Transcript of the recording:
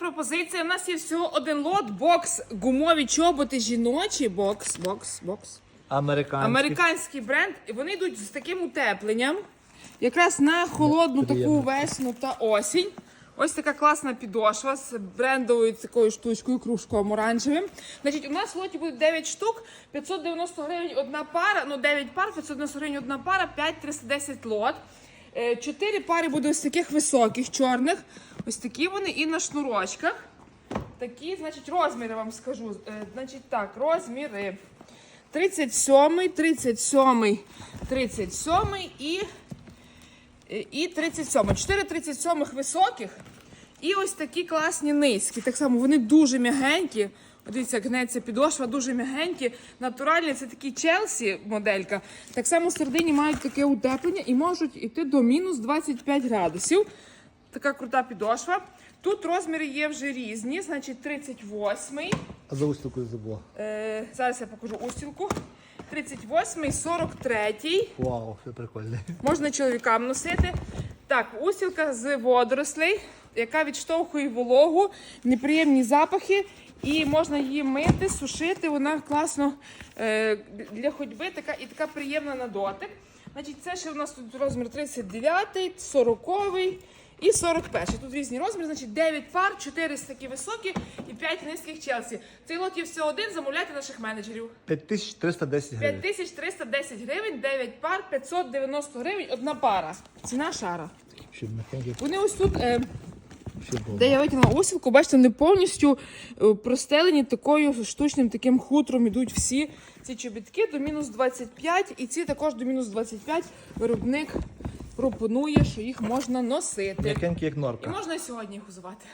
пропозиція. У нас є всього один лот, бокс, гумові чоботи жіночі, бокс, бокс, бокс. Американський. Американський бренд, і вони йдуть з таким утепленням. Якраз на холодну таку весну та осінь. Ось така класна підошва з брендовою такою штучкою, кружком оранжевим. Значить, у нас в лоті буде 9 штук, 590 гривень одна пара, ну 9 пар, 590 гривень одна пара, 5 310 лот. Е, Чотири пари буде ось таких високих, чорних. Ось такі вони і на шнурочках. Такі, значить, розміри вам скажу. Е, Значить, так, розміри. 37, 37, 37 і, е, і 37. 4 37 високих. І ось такі класні низькі. Так само вони дуже м'ягенькі. Дивіться, гнеться підошва, дуже м'ягенькі, натуральні. Це такі Челсі моделька. Так само середині мають таке утеплення і можуть йти до мінус 25 градусів. Така крута підошва. Тут розміри є вже різні, значить 38. А за устілкою забула. Е, зараз я покажу устілку. 38, 43. Вау, все прикольно. Можна чоловікам носити. Так, устілка з водорослей, яка відштовхує вологу, неприємні запахи. І можна її мити, сушити. Вона класно е, для ходьби така і така приємна на дотик. Значить, це ще у нас тут розмір 39, 40 і 41. Тут різні розміри, значить 9 пар, 4 такі високі і 5 низьких Челсі. Цей лот є все один, замовляйте наших менеджерів. 5310 гривень. 5310 гривень, 9 пар, 590 гривень, одна пара. Ціна шара. Вони ось тут, е. Де я витягнула усілку, бачите, вони повністю е, простелені такою штучним таким хутром ідуть всі ці чобітки до мінус 25, і ці також до мінус 25 виробник пропонує, що їх можна носити. М'якенький, як І можна і сьогодні їх узувати.